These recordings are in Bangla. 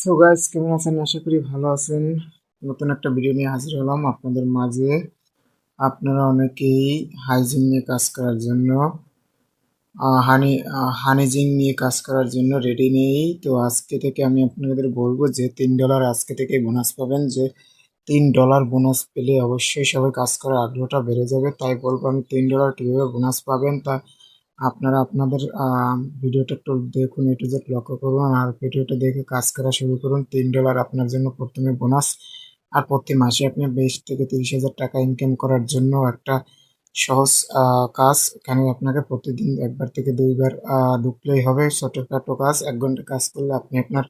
সো গাইস কেমন আছেন? আশা করি ভালো আছেন। নতুন একটা ভিডিও নিয়ে হাজির হলাম আপনাদের মাঝে। আপনারা অনেকেই হাইজিন নিয়ে কাজ করার জন্য হানি হানিজিং নিয়ে কাজ করার জন্য রেডি নেই। তো আজকে থেকে আমি আপনাদের বলব যে, তিন ডলার আজকে থেকে বোনাস পাবেন। যে, তিন ডলার বোনাস পেলে অবশ্যই সবাই কাজ করার আগ্রহটা বেড়ে যাবে। তাই বলব আমি তিন ডলার কীভাবে বোনাস পাবেন তা আপনারা আপনাদের ভিডিওটা একটু দেখুন একটু যে লক্ষ্য করুন, আর ভিডিওটা দেখে কাজ করা শুরু করুন। তিন ডলার আপনার জন্য প্রথমে বোনাস, আর প্রতি মাসে আপনি বিশ থেকে তিরিশ হাজার টাকা ইনকাম করার জন্য একটা সহজ কাজ। এখানে আপনাকে প্রতিদিন একবার থেকে দুইবার ঢুকলেই হবে। ছোটখাটো কাজ, এক ঘণ্টা কাজ করলে আপনি আপনার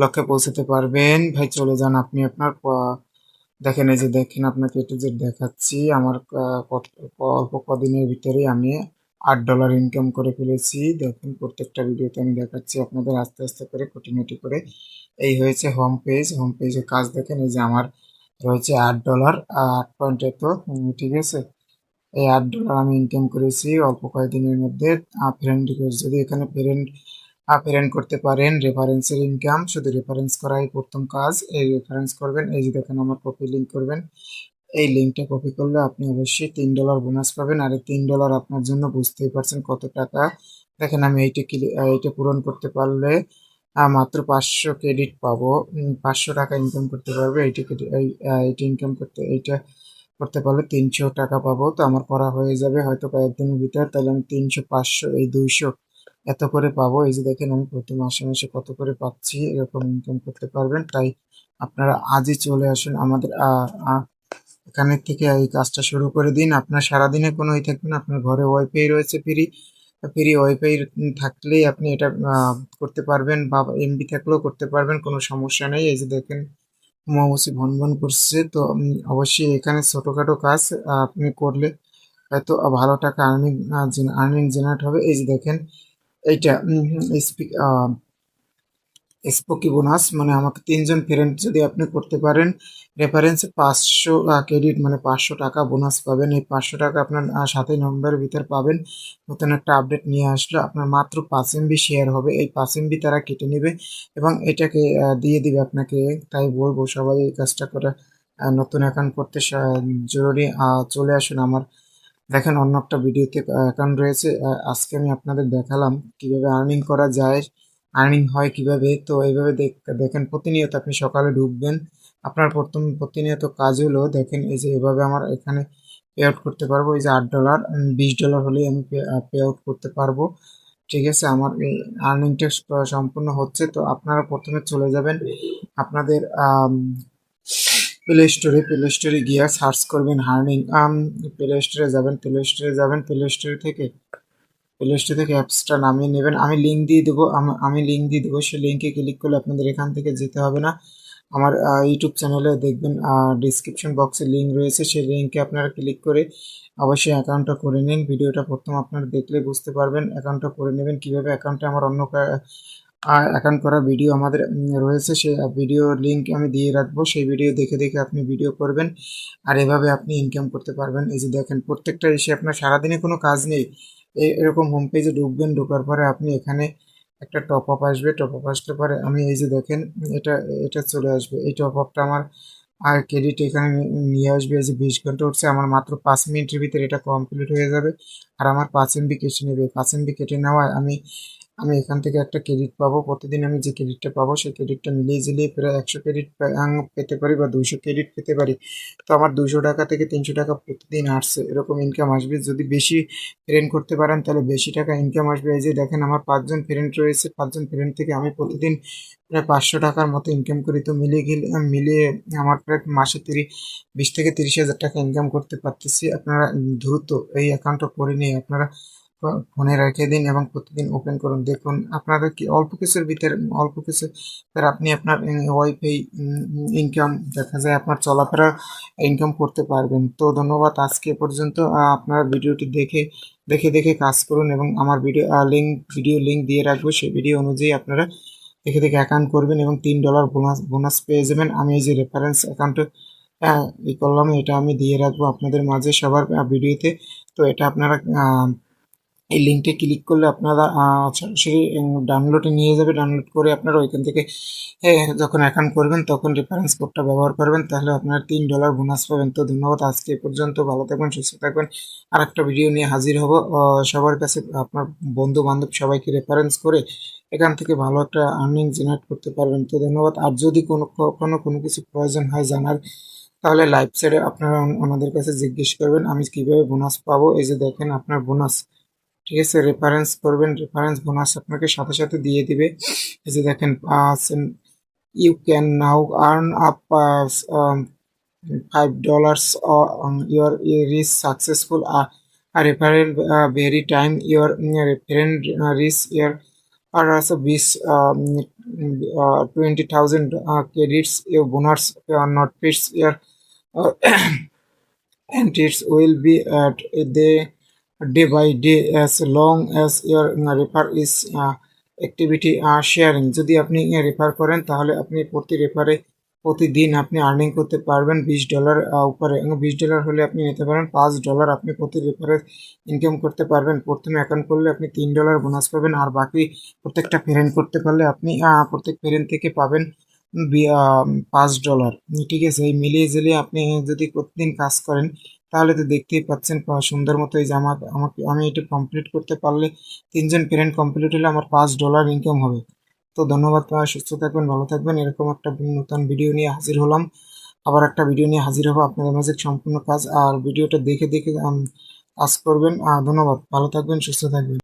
লক্ষ্যে পৌঁছাতে পারবেন। ভাই, চলে যান আপনি আপনার দেখেন এই যে দেখেন আপনাকে একটু যে দেখাচ্ছি। আমার অল্প কদিনের ভিতরেই আমি আট ডলার ইনকাম করে ফেলেছি। দেখেন, প্রত্যেকটা ভিডিওতে আমি দেখাচ্ছি আপনাদের আস্তে আস্তে করে, খুঁটিনাটি করে। এই হয়েছে হোম পেজ হোম পেজে কাজ দেখেন, এই যে আমার রয়েছে আট ডলার আট পয়েন্ট এত ঠিক আছে? এই আট ডলার আমি ইনকাম করেছি অল্প কয়েকদিনের মধ্যে। ফ্রেন্ড যদি এখানে ফ্রেন্ড ফ্রেন্ড করতে পারেন রেফারেন্সের ইনকাম শুধু রেফারেন্স করাই প্রথম কাজ। এই রেফারেন্স করবেন, এই যে দেখেন আমার কপি লিঙ্ক করবেন। এই লিঙ্কটা কপি করলে আপনি অবশ্যই তিন ডলার বোনাস পাবেন। আর এই তিন ডলার আপনার জন্য বুঝতেই পারছেন কত টাকা। দেখেন আমি এইটা এইটা পূরণ করতে পারলে মাত্র পাঁচশো ক্রেডিট পাবো। পাঁচশো টাকা ইনকাম করতে পারবে, এইটা এইটা ইনকাম করতে, এইটা করতে পারলে তিনশো টাকা পাবো। তো আমার করা হয়ে যাবে হয়তো কয়েকদিনের ভিতর, তাহলে আমি তিনশো, পাঁচশো, এই দুইশো এত করে পাবো। এই যে দেখেন আমি প্রতি মাসে মাসে কত করে পাচ্ছি, এরকম ইনকাম করতে পারবেন। তাই আপনারা আজই চলে আসুন আমাদের এখানে থেকে এই কাজটা শুরু করে দিন। আপনার সারাদিনে কোনো ই থাকবে না। আপনার ঘরে ওয়াইফাই রয়েছে ফ্রি। ফ্রি ওয়াইফাই থাকলেই আপনি এটা করতে পারবেন বা এমবি থাকলেও করতে পারবেন, কোনো সমস্যা নেই। এই যে দেখেন মোমোসি ভন ভন করছে, তো অবশ্যই এখানে ছোটোখাটো কাজ আপনি করলে হয়তো ভালো টাকা আর্নিং আর্নিং জেনারেট হবে। এই যে দেখেন, এইটা স্পিক স্পোকি বোনাস মানে আমাকে তিনজন ফ্রেন্ড যদি আপনি করতে পারেন রেফারেন্সে পাঁচশো ক্রেডিট মানে পাঁচশো টাকা বোনাস পাবেন। এই পাঁচশো টাকা আপনার সাতই নভেম্বরের ভিতর পাবেন। নতুন একটা আপডেট নিয়ে আসলো আপনার মাত্র পাঁচ এমবি শেয়ার হবে। এই পাঁচ এমবি তারা কেটে নেবে এবং এটাকে দিয়ে দিবে আপনাকে। তাই বলব সবাই এই কাজটা করে নতুন অ্যাকাউন্ট করতে জরুরি। চলে আসুন আমার। দেখেন অন্য একটা ভিডিওতে অ্যাকাউন্ট রয়েছে। আজকে আমি আপনাদের দেখালাম কীভাবে আর্নিং করা যায়। আর্নিং হয় কীভাবে? তো এইভাবে দেখ- দেখেন প্রতিনিয়ত আপনি সকালে ঢুকবেন। আপনার প্রথম প্রতিনিয়ত কাজ হলো, দেখেন এই যে এভাবে আমার এখানে পে আউট করতে পারব। এই যে আট ডলার বিশ ডলার হলেই আমি পে আউট করতে পারব। ঠিক আছে? আমার এই আর্নিংটা সম্পূর্ণ হচ্ছে। তো আপনারা প্রথমে চলে যাবেন আপনাদের প্লে স্টোরে প্লে স্টোরে গিয়ে সার্চ করবেন হার্নিং প্লে স্টোরে যাবেন প্লে স্টোরে যাবেন। প্লে স্টোর থেকে প্লে স্টোর থেকে অ্যাপসটা নামিয়ে নেবেন। আমি লিঙ্ক দিয়ে দেবো। আম- লিঙ্ক দিয়ে দেবো। সেই লিঙ্কে ক্লিক করলে আপনাদের এখান থেকে যেতে হবে না। আমার ইউটিউব চ্যানেলে দেখবেন ডিসক্রিপশন বক্সে লিঙ্ক রয়েছে। সেই লিঙ্কে আপনারা ক্লিক করে অবশ্যই অ্যাকাউন্টটা করে নিন। ভিডিওটা প্রথম আপনারা দেখলে বুঝতে পারবেন অ্যাকাউন্টটা করে নেবেন। কীভাবে অ্যাকাউন্টে আমার অন্য অ্যাকাউন্ট করা ভিডিও আমাদের রয়েছে। সেই ভিডিও লিঙ্ক আমি দিয়ে রাখব। সেই ভিডিও দেখে দেখে আপনি ভিডিও করবেন। আর এভাবে আপনি ইনকাম করতে পারবেন। এই যে দেখেন, প্রত্যেকটা এসে আপনার সারাদিনে কোনো কাজ নেই। এ- এরকম হোম পেজে ঢুকবেন, ঢোকার পরে আপনি এখানে একটা টপ আপ আসবে। টপ আপ আসতে পারে আমি এই যে দেখেন, এটা এটা চলে আসবে। এই টপ আপটা আমার আর ক্রেডিট এখানে নিয়ে আসবে। এই যে বিশ ঘণ্টা উঠছে, আমার মাত্র পাঁচ মিনিটের ভিতরে এটা কমপ্লিট হয়ে যাবে। আর আমার পাঁচ এমবি কেটে নেবে। পাঁচ এমবি কেটে নেওয়ায় আমি আমি এখান থেকে একটা ক্রেডিট পাবো। প্রতিদিন আমি যে ক্রেডিটটা পাবো, সেই ক্রেডিটটা মিলিয়ে ঝিলিয়ে প্রায় একশো ক্রেডিট পেতে পারি বা দুইশো ক্রেডিট পেতে পারি। তো আমার দুশো টাকা থেকে তিনশো টাকা প্রতিদিন আসছে। এরকম ইনকাম আসবে। যদি বেশি ফ্রেন্ড করতে পারেন, তাহলে বেশি টাকা ইনকাম আসবে। এই যে দেখেন, আমার পাঁচজন ফ্রেন্ড রয়েছে। পাঁচজন ফ্রেন্ড থেকে আমি প্রতিদিন প্রায় পাঁচশো টাকার মতো ইনকাম করি। তো মিলিয়ে গেলে মিলিয়ে আমার প্রায় মাসে তিরিশ বিশ থেকে তিরিশ হাজার টাকা ইনকাম করতে পারতেছি। আপনারা দ্রুত এই অ্যাকাউন্টটা করে নিয়ে আপনারা ফোনে রেখে দিন এবং প্রতিদিন ওপেন করুন। দেখুন আপনারা কি অল্প কিছুর ভিতরে, অল্প কিছু আপনি আপনার ওয়াইফাই ইনকাম দেখা যায় আপনার চলাফেরা ইনকাম করতে পারবেন। তো ধন্যবাদ, আজকে পর্যন্ত আপনারা ভিডিওটি দেখে দেখে দেখে কাজ করুন এবং আমার ভিডিও লিঙ্ক ভিডিও লিঙ্ক দিয়ে রাখব। সেই ভিডিও অনুযায়ী আপনারা দেখে দেখে অ্যাকাউন্ট করবেন এবং তিন ডলার বোনাস বোনাস পেয়ে যাবেন। আমি এই যে রেফারেন্স অ্যাকাউন্টে ই করলাম, এটা আমি দিয়ে রাখব আপনাদের মাঝে সবার ভিডিওতে তো। এটা আপনারা এই লিঙ্কে ক্লিক করলে আপনারা সরাসরি ডাউনলোডে নিয়ে যাবে। ডাউনলোড করে আপনারা ওইখান থেকে যখন অ্যাকাউন্ট করবেন, তখন রেফারেন্স কোডটা ব্যবহার করবেন। তাহলে আপনারা তিন ডলার বোনাস পাবেন। তো ধন্যবাদ। আজকে পর্যন্ত। ভালো থাকবেন, সুস্থ থাকবেন। আর একটা ভিডিও নিয়ে হাজির হব। সবার কাছে আপনার বন্ধু বান্ধব সবাইকে রেফারেন্স করে এখান থেকে ভালো একটা আর্নিং জেনারেট করতে পারবেন। তো ধন্যবাদ। আর যদি কোনো, কখনো কোনো কিছু প্রয়োজন হয় জানার, তাহলে লাইভ সাইডে আপনারা ওনাদের কাছে জিজ্ঞেস করবেন, আমি কীভাবে বোনাস পাবো? এই যে দেখেন আপনার বোনাস ঠিক আছে রেফারেন্স করবেন রেফারেন্স বোনাস আপনাকে সাথে সাথে দিয়ে দিবে। যে দেখেন you can now earn up five dollars your Rhys successful referral very time your referred Rhys year আর আছে বিশ twenty thousand credits you bonus not year and it's will be at the day by day as long as your uh, refer is uh, activity uh, যদি আপনি রেফার করেন তাহলে আপনি প্রতি রেফারে প্রতিদিন আপনি আর্নিং করতে পারবেন বিশ ডলার উপরে। এবং বিশ ডলার হলে আপনি নিতে পারেন পাঁচ ডলার আপনি প্রতি রেফারে ইনকাম করতে পারবেন। প্রথমে অ্যাকাউন্ট করলে আপনি তিন ডলার বোনাস পাবেন আর বাকি প্রত্যেকটা পেরেন্ট করতে পারলে আপনি প্রত্যেক পেরেন্ট থেকে পাবেন পাঁচ ডলার ঠিক আছে এই মিলিয়ে ঝিলিয়ে আপনি যদি প্রতিদিন কাজ করেন তাহলে তো দেখতেই পাচ্ছেন সুন্দর মতো এই জামা আমাকে, আমি এটা কমপ্লিট করতে পারলে তিনজন পেরেন্ট কমপ্লিট হলে আমার পাঁচ ডলার ইনকাম হবে। তো ধন্যবাদ সুস্থ থাকবেন, ভালো থাকবেন। এরকম একটা নতুন ভিডিও নিয়ে হাজির হলাম। আবার একটা ভিডিও নিয়ে হাজির হব আপনাদের মাঝে সম্পূর্ণ কাজ। আর ভিডিওটা দেখে দেখে কাজ করবেন। ধন্যবাদ, ভালো থাকবেন, সুস্থ থাকবেন।